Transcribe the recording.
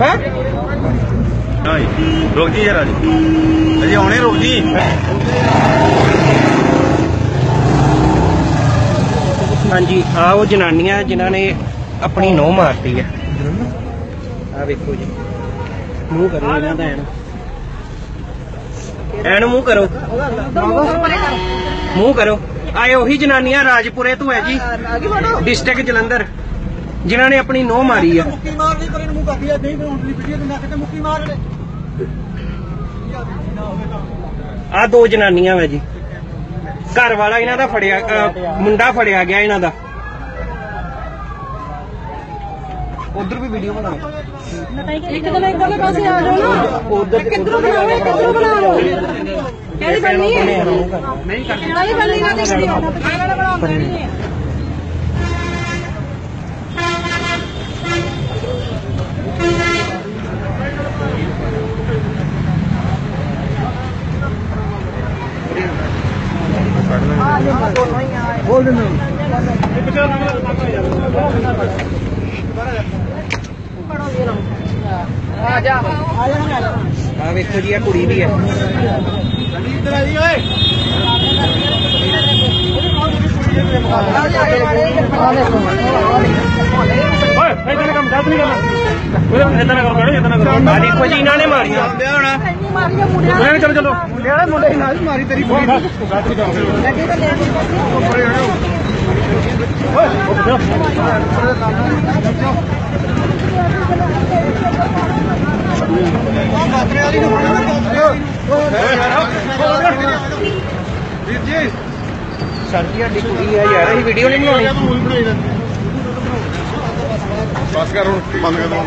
ਹੈ? ਨਹੀਂ ਰੁਕ ਜੀ ਜਰਾ ਜੀ। ਅਜੇ ਆਉਣੇ ਰੁਕ ਜੀ। ਹਾਂਜੀ ਆ ਉਹ ਜਨਾਨੀਆਂ ਜਿਨ੍ਹਾਂ ਨੇ ਆਪਣੀ ਨੋਹ ਮਾਰਤੀ ਹੈ। ਆ ਵੇਖੋ ਜੀ। ਮੂੰਹ ਕਰੋ ਇਹਨਾਂ ਦਾ ਐਨ। ਐਨ ਮੂੰਹ ਕਰੋ। ਮੂੰਹ ਕਰੋ। ਆਏ ਉਹੀ ਜਨਾਨੀਆਂ ਰਾਜਪੁਰੇ ਤੋਂ ਹੈ ਜੀ। ਡਿਸਟ੍ਰਿਕਟ ਜਲੰਧਰ। ਜਿਨ੍ਹਾਂ ਨੇ ਆਪਣੀ ਨੋਹ ਮਾਰੀ ਆ। ਮੁੱਕੀ ਮਾਰ ਲਈ ਪਰ ਇਹਨੂੰ ਮੂੰਹ ਕਰਦੀ ਆ ਨਹੀਂ ਬਣਾਉਣ ਦੀ ਵੀਡੀਓ ਤੇ ਮੈਂ ਕਿਤੇ ਮੁੱਕੀ ਮਾਰ ਲੈ ਆ ਦੋ ਜਨਾਨੀਆਂ ਵਾ ਜੀ। ਘਰ ਵਾਲਾ ਇਹਨਾਂ ਦਾ ਫੜਿਆ ਅ, ਮੁੰਡਾ ਫੜਿਆ ਗਿਆ ਇਹਨਾਂ ਦਾ। ਉਧਰ ਵੀ ਵੀਡੀਓ ਬਣਾਓ। ਇੱਕ ਦਿਨ ਇੱਕ ਵਾਲੇ ਪਾਸੇ ਆ ਜਾਓ ਨਾ। ਉਧਰ ਕਿੱਧਰੋਂ ਬਣਾਓ ਕਿੱਧਰੋਂ ਬਣਾਓ ਕਿਹੜੀ ਬਣਨੀ ਹੈ ਨਹੀਂ ਕਰਦੇ ਨਾਲੇ ਬਣਨੀ ਨਾ ਤੇ ਵਾਲਾ ਬਣਾਉਂਦਾ ਨਹੀਂ ਹੈ। ਬੋਲ ਦਿੰਦਾ ਆ ਵੇਖੋ ਜੀ ਆ ਕੁੜੀ ਵੀ ਹੈ ਇੱਧਰ ਆ ਜੀ ਓਏ ਓਏ ਇਦਾਂ ਨਾ ਕੰਮ ਦੱਸ ਨਹੀਂ ਕਰਨਾ ਆ ਦੇਖੋ ਜੀ ਇਹਨਾਂ ਨੇ ਮਾਰੀਆਂ। ਵਿਆਹ ਹੋਣਾ। ਮਾਰੀਆਂ ਮੁੰਡਿਆਂ ਚਲੋ ਚਲੋ। ਚਲੋ ਜਿਹੜਾ ਮੁੰਡੇ ਦੀ ਨਾਲ ਮਾਰੀ ਤੇਰੀ ਕੁੜੀ। ਹੈ ਯਾਰ ਅਸੀਂ ਵੀਡੀਓ ਨਹੀਂ ਬਣਾਉਣੀ। ਬਸ ਕਰ ਹੁਣ ਬੰਦ ਕਰ ਦੋ